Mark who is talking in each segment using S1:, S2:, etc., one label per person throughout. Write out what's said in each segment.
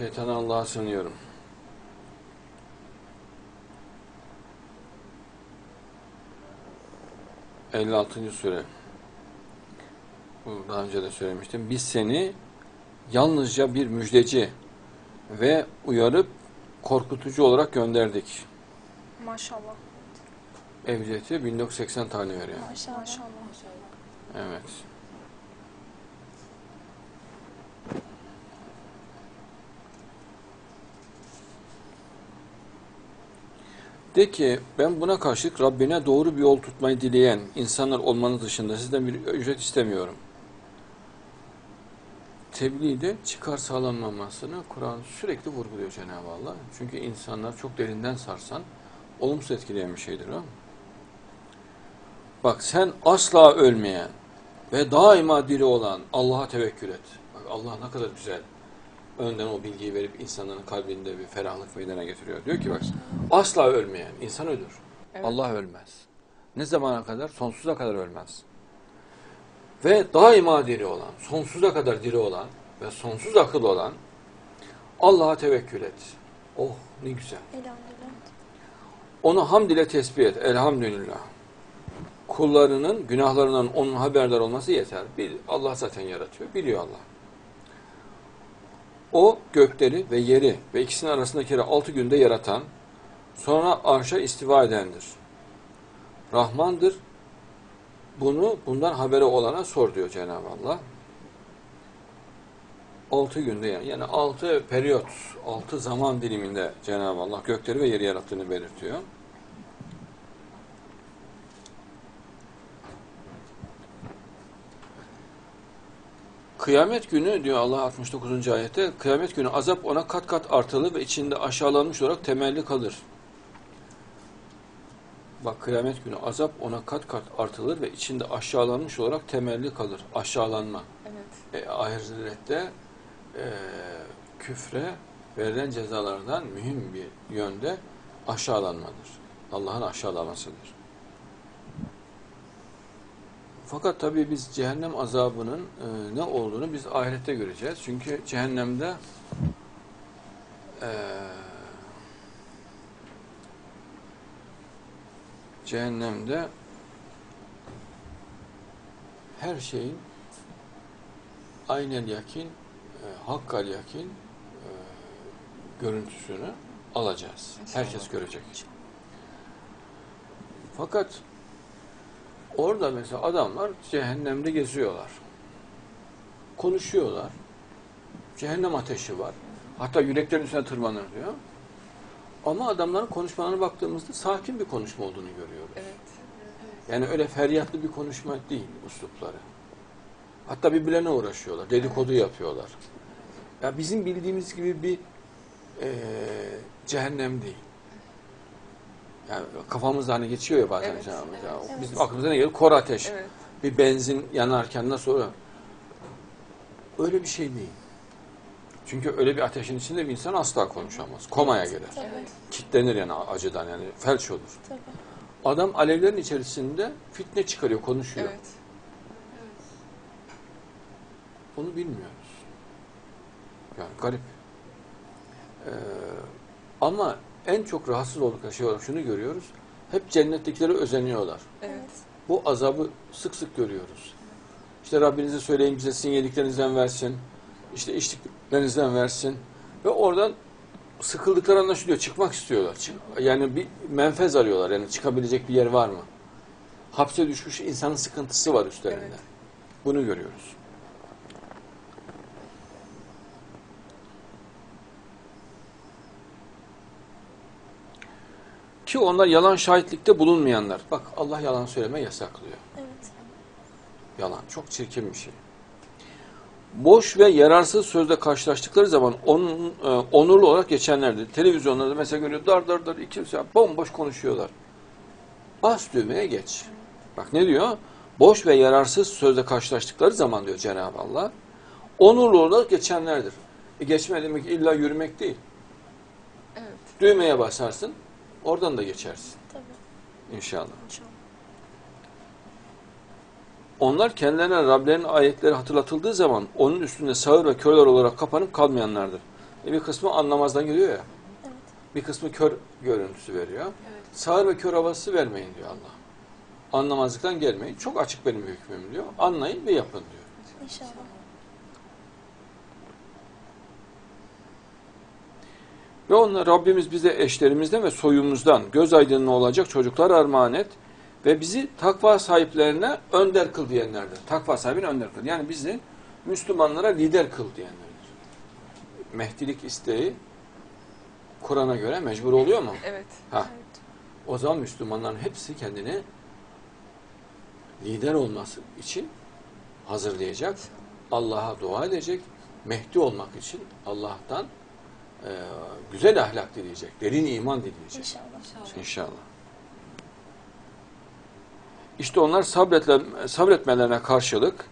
S1: Şeytana Allah'a sığınıyorum. Elli altıncı sure. Bu daha önce de söylemiştim. Biz seni yalnızca bir müjdeci ve uyarıp korkutucu olarak gönderdik.
S2: Maşallah.
S1: Evciyeti 1980 tane veriyor.
S3: Maşallah.
S2: Maşallah.
S1: Evet. De ki ben buna karşılık Rabbine doğru bir yol tutmayı dileyen insanlar olmanız dışında sizden bir ücret istemiyorum. Tebliğde çıkar sağlanmamasını Kur'an sürekli vurguluyor Cenab-ı Allah. Çünkü insanlar çok derinden sarsan olumsuz etkileyen bir şeydir. Bak sen asla ölmeyen ve daima diri olan Allah'a tevekkül et. Bak Allah ne kadar güzel önden o bilgiyi verip insanların kalbinde bir ferahlık meydana getiriyor. Diyor ki bak asla ölmeyen insan ölür.
S2: Evet.
S1: Allah ölmez. Ne zamana kadar? Sonsuza kadar ölmez. Ve daima diri olan, sonsuza kadar diri olan ve sonsuz akıl olan Allah'a tevekkül et. Oh ne güzel.
S3: Elhamdülillah.
S1: Onu hamd ile tesbih et. Elhamdülillah. Kullarının günahlarından onun haberdar olması yeter. Allah zaten yaratıyor. Biliyor Allah. O gökleri ve yeri ve ikisinin arasındakileri altı günde yaratan, sonra arşa istiva edendir. Rahmandır. Bunu bundan haberi olana sor diyor Cenab-ı Allah. Altı günde yani, yani altı periyot, altı zaman diliminde Cenab-ı Allah gökleri ve yeri yarattığını belirtiyor. Kıyamet günü diyor Allah 69. ayette, kıyamet günü azap ona kat kat artılı ve içinde aşağılanmış olarak temelli kalır. Bak kıyamet günü azap ona kat kat artılır ve içinde aşağılanmış olarak temelli kalır. Aşağılanma.
S2: Evet.
S1: E, ahirette e, küfre verilen cezalardan mühim bir yönde aşağılanmadır. Allah'ın aşağılamasıdır. Fakat tabii biz cehennem azabının e, ne olduğunu biz ahirette göreceğiz. Çünkü cehennemde e, cehennemde her şeyin aynel yakin, e, hakkal yakin e, görüntüsünü alacağız. Herkes görecek. Fakat orada mesela adamlar cehennemde geziyorlar. Konuşuyorlar. Cehennem ateşi var. Hatta yüreklerin üstüne tırmanır diyor. Ama adamların konuşmalarına baktığımızda sakin bir konuşma olduğunu görüyoruz.
S2: Evet.
S1: Yani öyle feryatlı bir konuşma değil uslupları. Hatta birbirlerine uğraşıyorlar, dedikodu yapıyorlar. Ya bizim bildiğimiz gibi bir eee, cehennem değil. Yani kafamızda hani geçiyor ya bazen
S2: Evet,
S1: Cenab-ı
S2: evet,
S3: evet.
S1: Bizim aklımıza ne geliyor? Kor ateş.
S2: Evet.
S1: Bir benzin yanarken nasıl oluyor? Öyle bir şey değil. Çünkü öyle bir ateşin içinde bir insan asla konuşamaz. Komaya girer.
S3: Tabii.
S1: Kitlenir yani acıdan yani felç olur.
S3: Tabii.
S1: Adam alevlerin içerisinde fitne çıkarıyor, konuşuyor.
S2: Evet.
S1: Bunu bilmiyoruz. Yani garip. Ee, ama en çok rahatsız oldukları şey olarak şunu görüyoruz. Hep cennetlikleri özeniyorlar.
S2: Evet.
S1: Bu azabı sık sık görüyoruz. İşte Rabbinize söyleyin bize sizin yediklerinizden versin. İşte içtiklerinizden versin. Ve oradan sıkıldıkları anlaşılıyor. Çıkmak istiyorlar. Yani bir menfez arıyorlar. Yani çıkabilecek bir yer var mı? Hapse düşmüş insanın sıkıntısı var üstlerinde.
S2: Evet.
S1: Bunu görüyoruz. Ki onlar yalan şahitlikte bulunmayanlar. Bak Allah yalan söyleme yasaklıyor.
S3: Evet.
S1: Yalan çok çirkin bir şey. Boş ve yararsız sözle karşılaştıkları zaman onun, e, onurlu olarak geçenlerdir. Televizyonlarda mesela görüyor dar dar dar iki saat bomboş konuşuyorlar. Bas düğmeye geç. Bak ne diyor? Boş ve yararsız sözle karşılaştıkları zaman diyor Cenab-ı Allah. Onurlu olarak geçenlerdir. E geçme demek illa yürümek değil.
S2: Evet.
S1: Düğmeye basarsın, oradan da geçersin
S3: Tabii.
S1: inşallah.
S3: İnşallah.
S1: Onlar kendilerine Rablerinin ayetleri hatırlatıldığı zaman onun üstünde sağır ve körler olarak kapanıp kalmayanlardır. E bir kısmı anlamazdan geliyor ya.
S2: Evet.
S1: Bir kısmı kör görüntüsü veriyor.
S3: Evet.
S1: Sağır ve kör havası vermeyin diyor Allah. Anlamazlıktan gelmeyin. Çok açık benim hükmüm diyor. Anlayın ve yapın diyor.
S2: İnşallah.
S1: Ve onlar Rabbimiz bize eşlerimizden ve soyumuzdan göz aydınlığı olacak çocuklar armağan et ve bizi takva sahiplerine önder kıl diyenlerdir. Takva sahibine önder kıl. Yani bizi Müslümanlara lider kıl diyenlerdir. Mehdilik isteği Kur'an'a göre mecbur oluyor mu?
S3: Evet.
S1: Ha.
S2: Evet.
S1: O zaman Müslümanların hepsi kendini lider olması için hazırlayacak. Allah'a dua edecek. Mehdi olmak için Allah'tan e, güzel ahlak dileyecek. Derin iman dileyecek.
S2: İnşallah.
S1: İnşallah. İşte onlar sabretle, sabretmelerine karşılık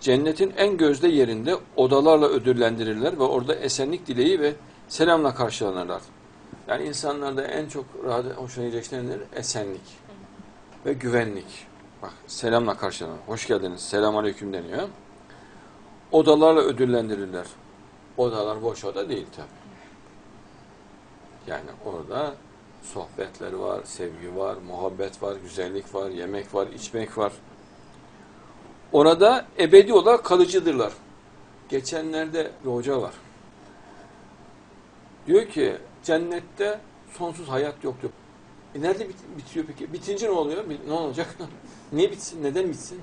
S1: cennetin en gözde yerinde odalarla ödüllendirirler ve orada esenlik dileği ve selamla karşılanırlar. Yani insanlarda en çok rahat, hoşuna gidecek nedir? Esenlik ve güvenlik. Bak selamla karşılanır. Hoş geldiniz. Selam aleyküm deniyor. Odalarla ödüllendirirler. Odalar boş oda değil tabi. Yani orada sohbetler var, sevgi var, muhabbet var, güzellik var, yemek var, içmek var. Orada ebedi olarak kalıcıdırlar. Geçenlerde bir hoca var. Diyor ki cennette sonsuz hayat yoktur. E nerede bit- bitiyor peki? Bitince ne oluyor? Ne olacak? Niye bitsin? Neden bitsin?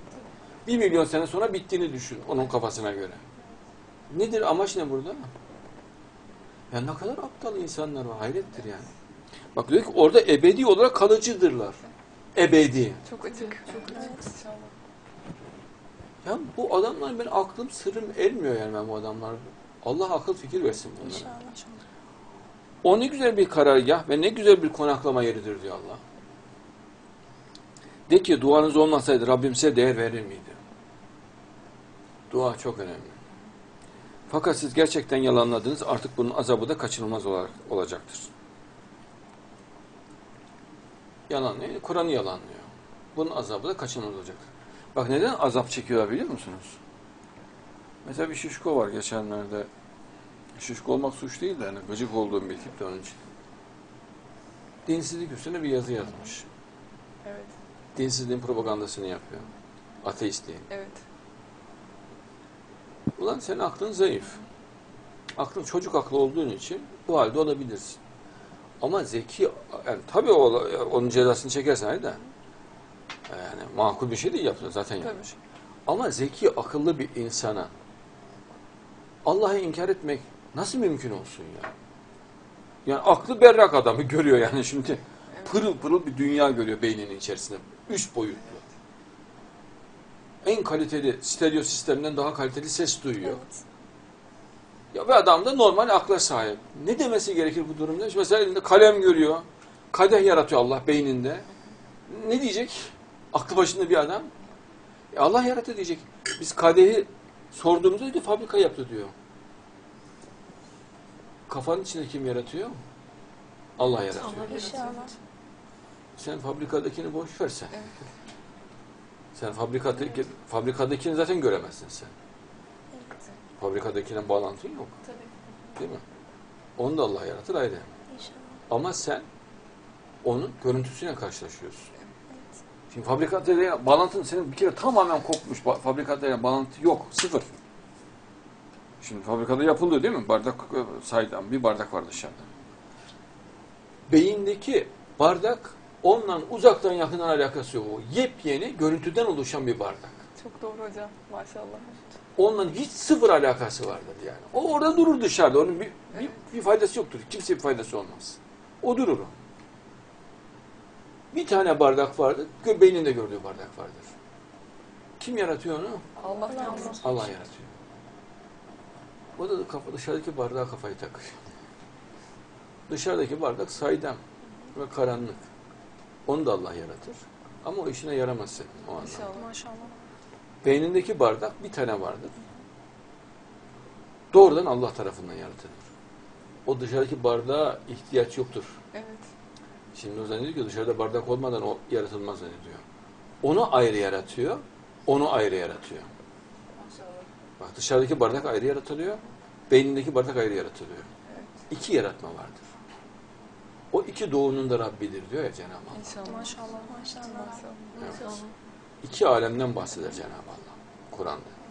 S1: Bir milyon sene sonra bittiğini düşün onun kafasına göre. Nedir? Amaç ne burada? Ya ne kadar aptal insanlar var. Hayrettir yani. Bak diyor ki orada ebedi olarak kalıcıdırlar. Ebedi.
S3: Çok açık. Çok açık.
S1: Ya bu adamlar ben aklım sırrım ermiyor yani ben bu adamlar. Allah akıl fikir versin bunlara.
S2: İnşallah.
S1: O ne güzel bir karargah ve ne güzel bir konaklama yeridir diyor Allah. De ki duanız olmasaydı Rabbim size değer verir miydi? Dua çok önemli. Fakat siz gerçekten yalanladınız artık bunun azabı da kaçınılmaz olarak olacaktır. Yalanlıyor, Kur'an'ı yalanlıyor. Bunun azabı da kaçınılmaz olacaktır. Bak neden azap çekiyorlar biliyor musunuz? Mesela bir şişko var geçenlerde. Şişko olmak suç değil de hani gıcık olduğum bir tip de onun için. Dinsizlik üstüne bir yazı yazmış.
S3: Evet.
S1: Dinsizliğin propagandasını yapıyor. Ateistliğin.
S3: Evet.
S1: Ulan senin aklın zayıf. Aklın çocuk aklı olduğun için bu halde olabilirsin. Ama zeki, yani tabii o, onun cezasını çekersen hayır da. Yani makul bir şey değil yaptı zaten
S3: Tabii.
S1: yanlış. Ama zeki, akıllı bir insana Allah'ı inkar etmek nasıl mümkün olsun ya? Yani aklı berrak adamı görüyor yani şimdi. Pırıl pırıl bir dünya görüyor beyninin içerisinde. Üç boyutlu. En kaliteli stereo sistemden daha kaliteli ses duyuyor.
S2: Evet.
S1: Ya ve adam da normal akla sahip. Ne demesi gerekir bu durumda? İşte mesela elinde kalem görüyor. Kadeh yaratıyor Allah beyninde. Ne diyecek? Aklı başında bir adam. E Allah yarattı diyecek. Biz kadehi sorduğumuzda diyor fabrika yaptı diyor. Kafanın içinde kim yaratıyor? Allah yaratıyor.
S3: Allah
S2: İnşallah.
S1: Sen fabrikadakini boş versen.
S3: Evet.
S1: Sen fabrikadaki, fabrikadakini zaten göremezsin sen.
S2: Evet.
S1: Fabrikadakine bağlantın yok.
S3: Tabii.
S1: Değil mi? Onu da Allah yaratır ayrı.
S2: İnşallah.
S1: Ama sen onun görüntüsüyle karşılaşıyorsun.
S2: Evet.
S1: Şimdi fabrikatörle bağlantın senin bir kere tamamen kopmuş. Fabrikatörle bağlantı yok. Sıfır. Şimdi fabrikada yapılıyor değil mi? Bardak e, saydam bir bardak var dışarıda. Beyindeki bardak ondan uzaktan yakından alakası yok. O yepyeni görüntüden oluşan bir bardak.
S3: Çok doğru hocam. Maşallah.
S1: Ondan hiç sıfır alakası vardır yani. O orada durur dışarıda. Onun bir, bir,
S3: Evet.
S1: bir faydası yoktur. Kimseye bir faydası olmaz. O durur o. Bir tane bardak vardır. gö- Beyninde gördüğü bardak vardır. Kim yaratıyor onu?
S3: Allah
S2: Allah.
S1: Allah yaratıyor. O da kafa, dışarıdaki bardağa kafayı takıyor. Dışarıdaki bardak saydam ve karanlık. Onu da Allah yaratır. Ama o işine yaramaz senin o anlamda.
S3: İnşallah.
S2: Maşallah.
S1: Beynindeki bardak bir tane vardır. Doğrudan Allah tarafından yaratılır. O dışarıdaki bardağa ihtiyaç yoktur.
S3: Evet.
S1: Şimdi o zannediyor ki dışarıda bardak olmadan o yaratılmaz zannediyor. Onu ayrı yaratıyor, onu ayrı yaratıyor.
S3: Maşallah.
S1: Bak dışarıdaki bardak ayrı yaratılıyor, beynindeki bardak ayrı yaratılıyor.
S3: Evet.
S1: iki yaratma vardır. O iki doğunun da Rabbidir diyor ya Cenab-ı Allah.
S3: İnşallah.
S2: Maşallah. Maşallah.
S3: Maşallah.
S1: Evet. İki alemden bahseder Cenab-ı Allah Kur'an'da.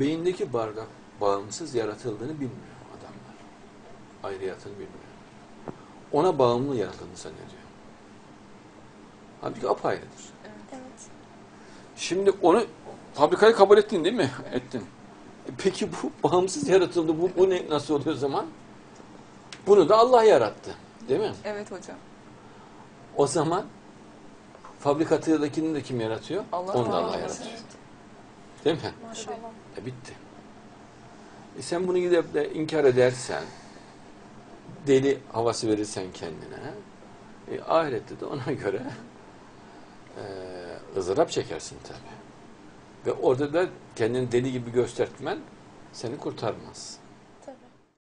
S1: Beyindeki bardak bağımsız yaratıldığını bilmiyor adamlar. Ayrıyatını bilmiyor. Ona bağımlı yaratıldığını zannediyor. Halbuki apayrıdır.
S2: Evet.
S1: Şimdi onu fabrikayı kabul ettin değil mi? Ettin. E peki bu bağımsız yaratıldı. Bu, bu ne, nasıl oluyor o zaman? Bunu da Allah yarattı. Değil mi?
S3: Evet hocam.
S1: O zaman fabrikatırdakini de kim yaratıyor?
S3: Allah
S1: Onu da Allah
S3: Allah yaratıyor.
S1: Değil mi?
S2: Maşallah.
S1: E bitti. E sen bunu gidip de inkar edersen, deli havası verirsen kendine, e, ahirette de ona göre e, ızdırap çekersin tabii. Ve orada da kendini deli gibi göstermen seni kurtarmaz.